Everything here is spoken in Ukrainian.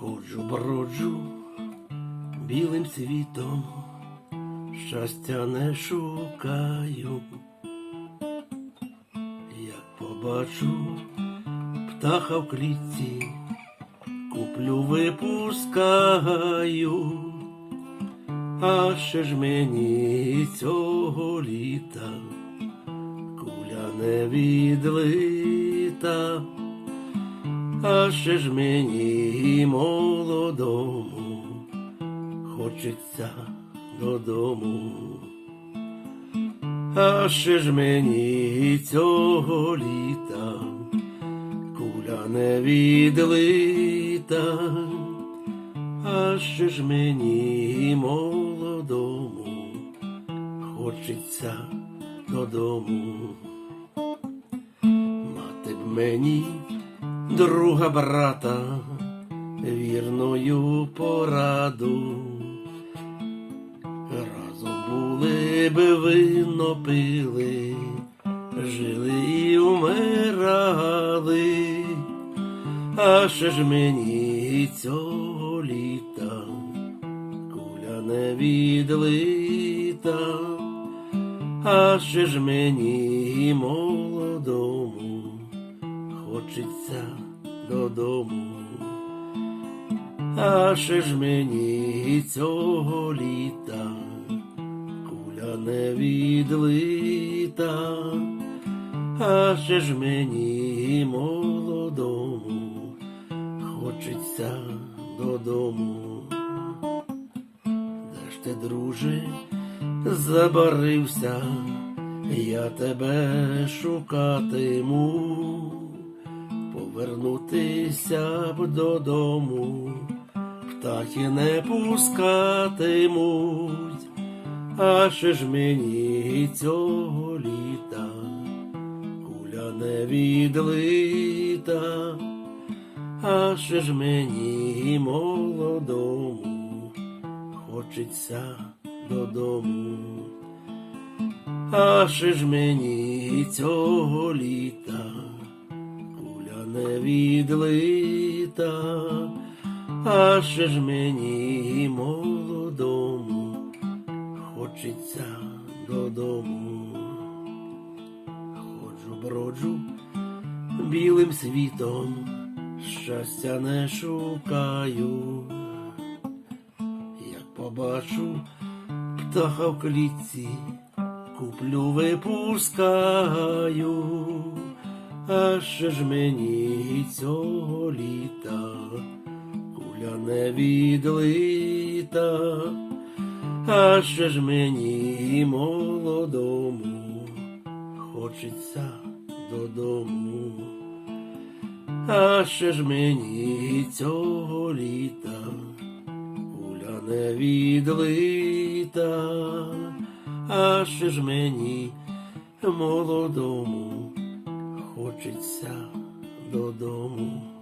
Ходжу, броджу білим світом, щастя не шукаю, як побачу птаха в клітці, куплю, випускаю, а ще ж мені цього літа куля не відлита. А ще ж мені молодому хочеться додому. А ще ж мені цього літа куля не відлита, а ще ж мені молодому хочеться додому. Мати б мені друга брата, вірною пораду. Разом були би вино пили, жили і умирали, а ще ж мені цього літа куля не відлита, а ще ж мені молодому хочеться додому. А ще ж мені цього літа куля не відлита, а ще ж мені молодому хочеться додому. Де ж ти, друже, забарився, я тебе шукатиму, повернутися б додому, птахи не пускатимуть, а ще ж мені цього літа. Куля не відлита, а ще ж мені молодому хочеться додому. А ще ж мені цього літа не відлита, а ще ж мені молодому хочеться додому. Ходжу, броджу білим світом, щастя не шукаю, як побачу птаха в клітці, куплю, випускаю, а ще ж мені цього літа? Куля не відлита, а ще ж мені молодому? Хочеться додому. А ще ж мені цього літа? Куля не відлита, а ще ж мені молодому хочеться додому.